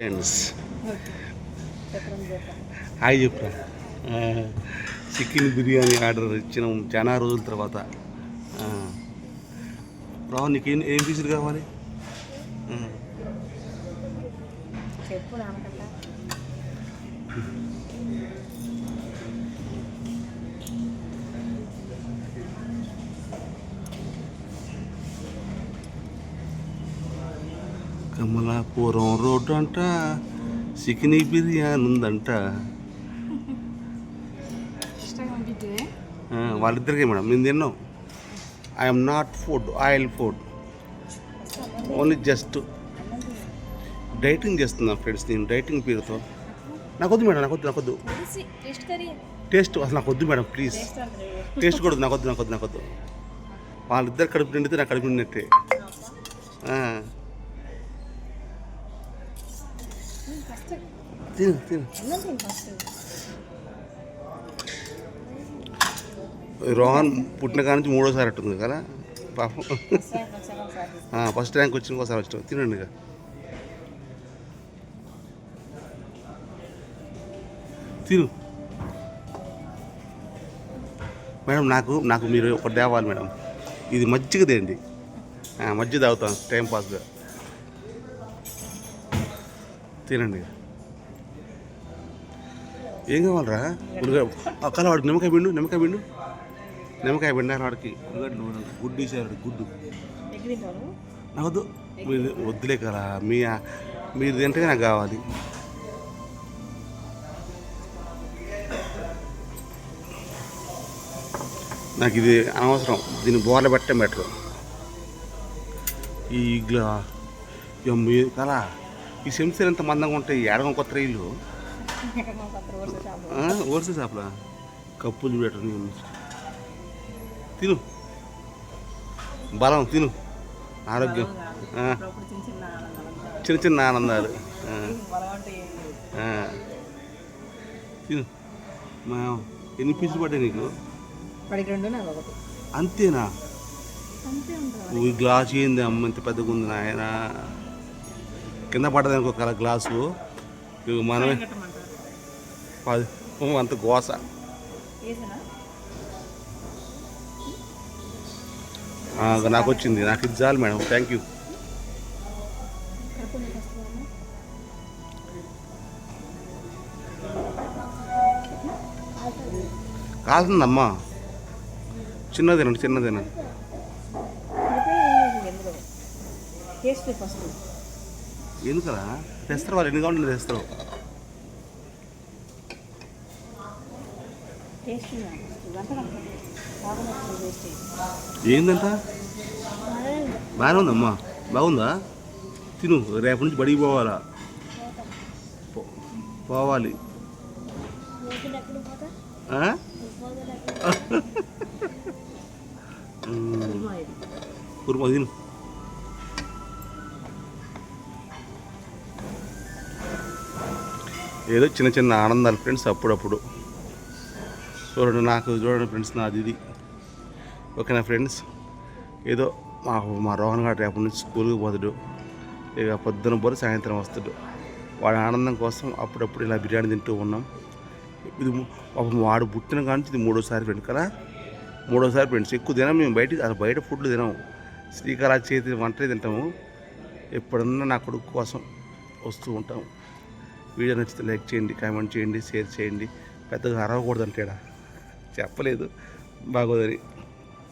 Friends hi చెప్పురా chicken biryani order ఇచ్చినాం చాలా రోజుల తర్వాత. రావు నీకు ఏం ఏం పీసులు కావాలి? కమలాపురం రోడ్డు అంట చికెన్ బిర్యానీ ఉందంట. వాళ్ళిద్దరికే మేడం నేను తిన్నాం. I'm not food oil food only just dieting చేస్తున్నా ఫ్రెండ్స్ నేను డైటింగ్ పేరుతో. నాకొద్దు మేడం నాకొద్దు నాకొద్దు. Taste curry? టేస్ట్ అసలు నాకు వద్దు మేడం ప్లీజ్ టేస్ట్ కూడా వద్దు, నాకొద్దు నాకొద్దు నాకొద్దు. వాళ్ళిద్దరు కడుపు నిండితే నాకు కడుపు నిండినట్టే ఆ. ఫస్ట్ తిను తిను. రోహన్ పుట్టిన కాడ నుంచి మూడోసారి అట్టుంది కదా? పాపం. ఫస్ట్ ట్యాంక్ ర్యాంక్ వచ్చిన ఒకసారి వచ్చిన తినండి ఇక. తిను. మేడం నాకు నాకు మీరు ఒకటి తేవాలి మేడం. ఇది మజ్జిగ తేండి మజ్జిగ తాగుతాను టైం పాస్గా. తినండి. ఏం కావాలరా? ఉల్లిగడ్డ అక్కల వాడికి నిమ్మకాయ పిండు నిమ్మకాయ పిండు. నిమ్మకాయ పిండారు వాడికి గుడ్డు వేసారు గుడ్డు. నాకు వద్దు మీరు వద్దులే కదా మీ మీరు తింటే నాకు కావాలి. నాకు ఇది అనవసరం. దీన్ని బోర్ల పెట్టడం బెటర్ ఈ ఇగ్లా మీ కదా ఈ సెంసర్ ఎంత మందంగా ఉంటాయి? ఎడగం కొత్త రైలు. ఓర్సే చేపల? కప్పులు బెటర్ తిను. బలం తిను. ఆరోగ్యం. చిన్న చిన్న ఆనందాలు. తిను. మా ఎన్ని పీసులు పడ్డాయి నీకు? అంతేనా? ఈ గ్లాస్ ఏంది అమ్మ ఇంత పెద్దగా ఉంది నాయన? కింద పడ్డది అనుకో కల గ్లాసు. మనమే. పది. అంత గోస. నాకు వచ్చింది నాకు ఇది చాలు మేడం. థ్యాంక్ యూ కాలుతుందమ్మా. చిన్నదేనండి చిన్నదేనండి. టేస్ట్ ఫస్ట్ ఎందుకలా? తెస్తారు వాళ్ళు ఎన్ని కావాలి తెస్తారు? ఏందంట? బాగానే ఉందమ్మా బాగుందా? తిను రేపటి నుంచి బడికి పోవాలా? పోవాలి. కుర్మా తిను. ఏదో చిన్న చిన్న ఆనందాలు ఫ్రెండ్స్ అప్పుడప్పుడు. చూడండి నాకు చూడండి ఫ్రెండ్స్ నాది ఇది. ఓకేనా ఫ్రెండ్స్ ఏదో మా మా రోహన్ గారు రేపటి నుంచి స్కూల్కి పోతాడు. ఇక పొద్దున పోరు సాయంత్రం వస్తాడు. వాడి ఆనందం కోసం అప్పుడప్పుడు ఇలా బిర్యానీ తింటూ ఉన్నాం. ఇది వాడు పుట్టిన కానీ నుంచి ఇది మూడోసారి ఫ్రెండ్ కదా. మూడోసారి ఫ్రెండ్స్ ఎక్కువ తినం మేము బయట అసలు బయట ఫుడ్లు తినాము. శ్రీకళ చేతి వంటలే తింటాము. ఎప్పుడన్నా నా కొడుకు కోసం వస్తూ ఉంటాము. వీడియో నచ్చితే లైక్ చేయండి కామెంట్ చేయండి షేర్ చేయండి. పెద్దగా అరవకూడదు అంటేడా చెప్పలేదు. బాగోదని